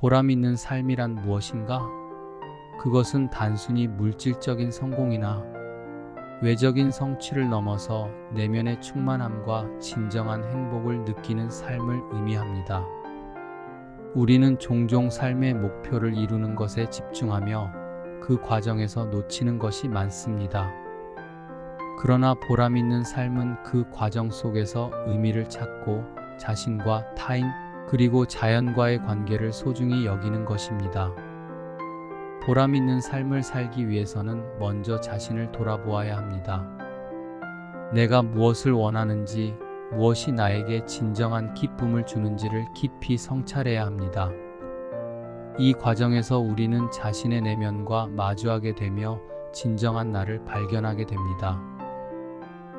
보람 있는 삶이란 무엇인가? 그것은 단순히 물질적인 성공이나 외적인 성취를 넘어서 내면의 충만함과 진정한 행복을 느끼는 삶을 의미합니다. 우리는 종종 삶의 목표를 이루는 것에 집중하며 그 과정에서 놓치는 것이 많습니다. 그러나 보람 있는 삶은 그 과정 속에서 의미를 찾고 자신과 타인 그리고 자연과의 관계를 소중히 여기는 것입니다. 보람 있는 삶을 살기 위해서는 먼저 자신을 돌아보아야 합니다. 내가 무엇을 원하는지, 무엇이 나에게 진정한 기쁨을 주는지를 깊이 성찰해야 합니다. 이 과정에서 우리는 자신의 내면과 마주하게 되며 진정한 나를 발견하게 됩니다.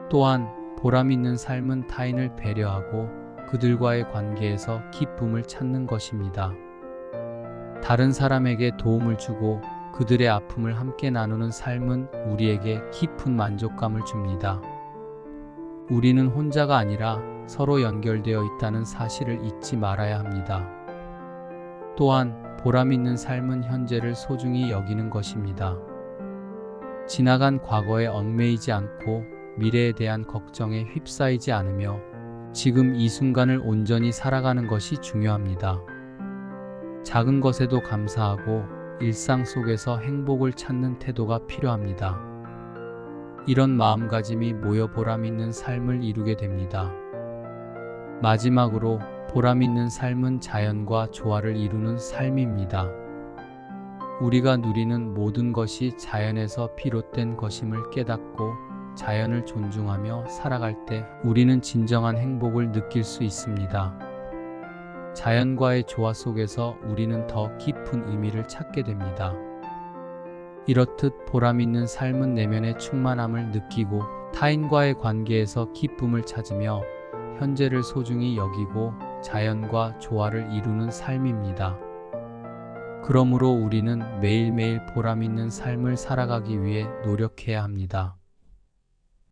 또한 보람 있는 삶은 타인을 배려하고 그들과의 관계에서 기쁨을 찾는 것입니다. 다른 사람에게 도움을 주고 그들의 아픔을 함께 나누는 삶은 우리에게 깊은 만족감을 줍니다. 우리는 혼자가 아니라 서로 연결되어 있다는 사실을 잊지 말아야 합니다. 또한 보람 있는 삶은 현재를 소중히 여기는 것입니다. 지나간 과거에 얽매이지 않고 미래에 대한 걱정에 휩싸이지 않으며 지금 이 순간을 온전히 살아가는 것이 중요합니다. 작은 것에도 감사하고 일상 속에서 행복을 찾는 태도가 필요합니다. 이런 마음가짐이 모여 보람 있는 삶을 이루게 됩니다. 마지막으로 보람 있는 삶은 자연과 조화를 이루는 삶입니다. 우리가 누리는 모든 것이 자연에서 비롯된 것임을 깨닫고 자연을 존중하며 살아갈 때 우리는 진정한 행복을 느낄 수 있습니다. 자연과의 조화 속에서 우리는 더 깊은 의미를 찾게 됩니다. 이렇듯 보람 있는 삶은 내면의 충만함을 느끼고 타인과의 관계에서 기쁨을 찾으며 현재를 소중히 여기고 자연과 조화를 이루는 삶입니다. 그러므로 우리는 매일매일 보람 있는 삶을 살아가기 위해 노력해야 합니다.